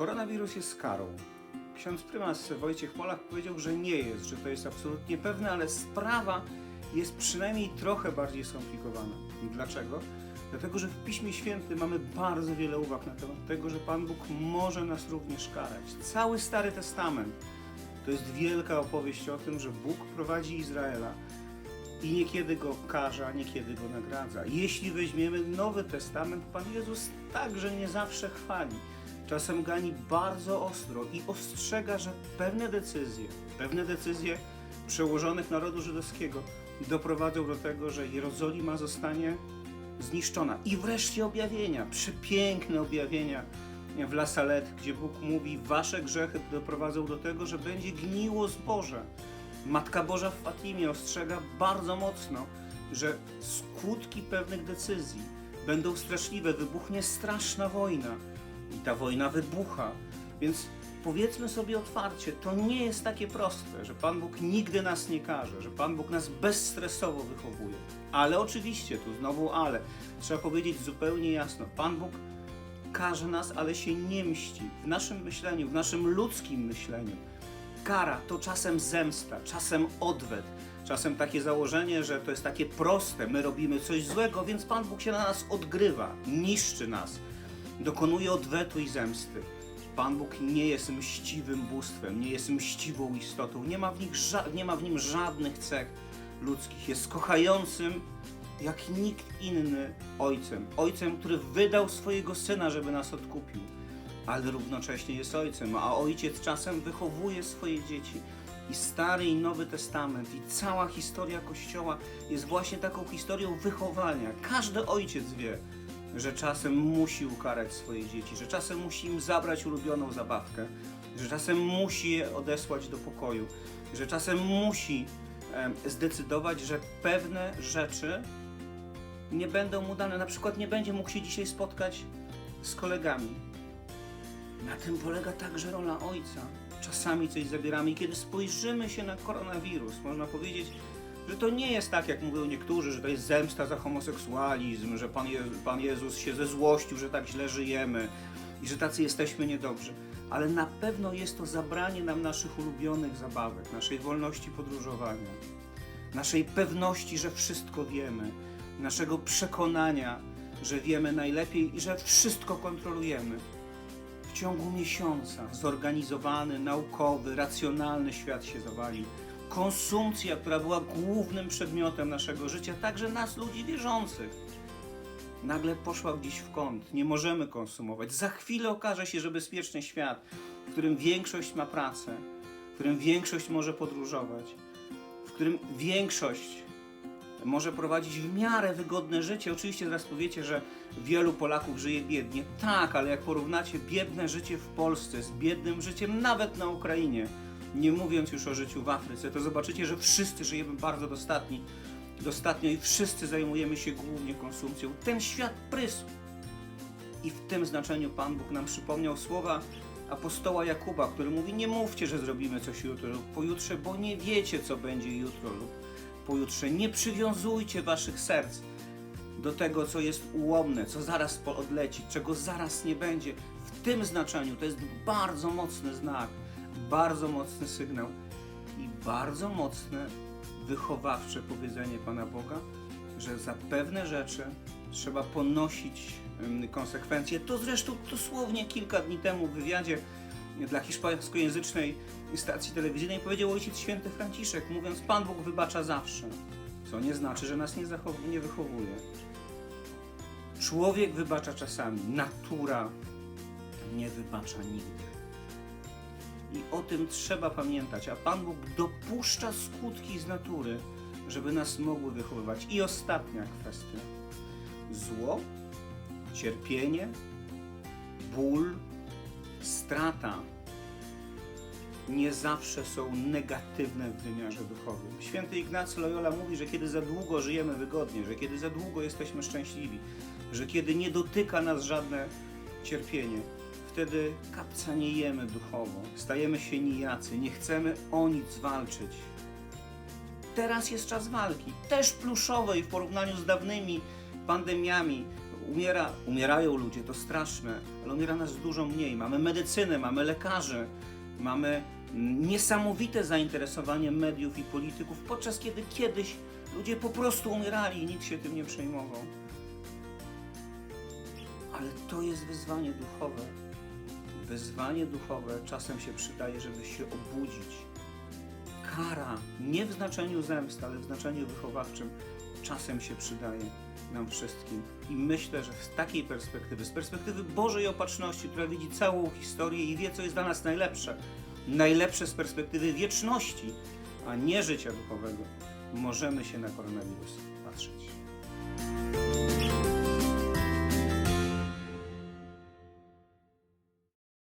koronawirus jest karą? Ksiądz prymas Wojciech Polak powiedział, że nie jest, że to jest absolutnie pewne, ale sprawa jest przynajmniej trochę bardziej skomplikowana. Dlaczego? Dlatego, że w Piśmie Świętym mamy bardzo wiele uwag na temat tego, że Pan Bóg może nas również karać. Cały Stary Testament to jest wielka opowieść o tym, że Bóg prowadzi Izraela i niekiedy go karze, a niekiedy go nagradza. Jeśli weźmiemy Nowy Testament, Pan Jezus także nie zawsze chwali. Czasem gani bardzo ostro i ostrzega, że pewne decyzje, pewne decyzje przełożonych narodu żydowskiego doprowadzą do tego, że Jerozolima zostanie zniszczona. I wreszcie objawienia, przepiękne objawienia w La Salette, gdzie Bóg mówi, wasze grzechy doprowadzą do tego, że będzie gniło zboże. Matka Boża w Fatimie ostrzega bardzo mocno, że skutki pewnych decyzji będą straszliwe, wybuchnie straszna wojna i ta wojna wybucha. Więc powiedzmy sobie otwarcie, to nie jest takie proste, że Pan Bóg nigdy nas nie karze, że Pan Bóg nas bezstresowo wychowuje. Ale oczywiście, tu znowu ale, trzeba powiedzieć zupełnie jasno, Pan Bóg karze nas, ale się nie mści. W naszym myśleniu, w naszym ludzkim myśleniu, kara to czasem zemsta, czasem odwet, czasem takie założenie, że to jest takie proste, my robimy coś złego, więc Pan Bóg się na nas odgrywa, niszczy nas, dokonuje odwetu i zemsty. Pan Bóg nie jest mściwym bóstwem, nie jest mściwą istotą, nie ma w, nich nie ma w nim żadnych cech ludzkich. Jest kochającym jak nikt inny ojcem. Ojcem, który wydał swojego syna, żeby nas odkupił, ale równocześnie jest ojcem, a ojciec czasem wychowuje swoje dzieci. I Stary i Nowy Testament i cała historia Kościoła jest właśnie taką historią wychowania. Każdy ojciec wie, że czasem musi ukarać swoje dzieci, że czasem musi im zabrać ulubioną zabawkę, że czasem musi je odesłać do pokoju, że czasem musi zdecydować, że pewne rzeczy nie będą mu dane. Na przykład nie będzie mógł się dzisiaj spotkać z kolegami. Na tym polega także rola ojca. Czasami coś zabieramy i kiedy spojrzymy się na koronawirus, można powiedzieć, że to nie jest tak, jak mówią niektórzy, że to jest zemsta za homoseksualizm, że Pan, Je Pan Jezus się zezłościł, że tak źle żyjemy i że tacy jesteśmy niedobrzy. Ale na pewno jest to zabranie nam naszych ulubionych zabawek, naszej wolności podróżowania, naszej pewności, że wszystko wiemy, naszego przekonania, że wiemy najlepiej i że wszystko kontrolujemy. W ciągu miesiąca zorganizowany, naukowy, racjonalny świat się zawalił. Konsumpcja, która była głównym przedmiotem naszego życia, także nas, ludzi wierzących, nagle poszła gdzieś w kąt. Nie możemy konsumować. Za chwilę okaże się, że bezpieczny świat, w którym większość ma pracę, w którym większość może podróżować, w którym większość może prowadzić w miarę wygodne życie. Oczywiście zaraz powiecie, że wielu Polaków żyje biednie. Tak, ale jak porównacie biedne życie w Polsce z biednym życiem nawet na Ukrainie, nie mówiąc już o życiu w Afryce, to zobaczycie, że wszyscy żyjemy bardzo dostatni, dostatnio i wszyscy zajmujemy się głównie konsumpcją. Ten świat prysł. I w tym znaczeniu Pan Bóg nam przypomniał słowa apostoła Jakuba, który mówi: Nie mówcie, że zrobimy coś jutro lub pojutrze, bo nie wiecie, co będzie jutro lub pojutrze. Nie przywiązujcie waszych serc do tego, co jest ułomne, co zaraz odleci, czego zaraz nie będzie. W tym znaczeniu to jest bardzo mocny znak, bardzo mocny sygnał i bardzo mocne wychowawcze powiedzenie Pana Boga, że za pewne rzeczy trzeba ponosić konsekwencje. To zresztą dosłownie kilka dni temu w wywiadzie dla hiszpańskojęzycznej stacji telewizyjnej powiedział ojciec święty Franciszek, mówiąc Pan Bóg wybacza zawsze, co nie znaczy, że nas nie, nie wychowuje. Człowiek wybacza czasami, natura nie wybacza nigdy. I o tym trzeba pamiętać, a Pan Bóg dopuszcza skutki z natury, żeby nas mogły wychowywać. I ostatnia kwestia. Zło, cierpienie, ból, strata nie zawsze są negatywne w wymiarze duchowym. Święty Ignacy Loyola mówi, że kiedy za długo żyjemy wygodnie, że kiedy za długo jesteśmy szczęśliwi, że kiedy nie dotyka nas żadne cierpienie, wtedy kapcanejemy duchowo, stajemy się nijacy, nie chcemy o nic walczyć. Teraz jest czas walki, też pluszowej w porównaniu z dawnymi pandemiami, umiera, umierają ludzie, to straszne, ale umiera nas dużo mniej. Mamy medycynę, mamy lekarzy, mamy niesamowite zainteresowanie mediów i polityków, podczas kiedy kiedyś ludzie po prostu umierali i nikt się tym nie przejmował. Ale to jest wyzwanie duchowe. Wyzwanie duchowe czasem się przydaje, żeby się obudzić. Kara, nie w znaczeniu zemsty, ale w znaczeniu wychowawczym, czasem się przydaje nam wszystkim. I myślę, że z takiej perspektywy, z perspektywy Bożej Opatrzności, która widzi całą historię i wie, co jest dla nas najlepsze, najlepsze z perspektywy wieczności, a nie życia duchowego, możemy się na koronawirus patrzeć.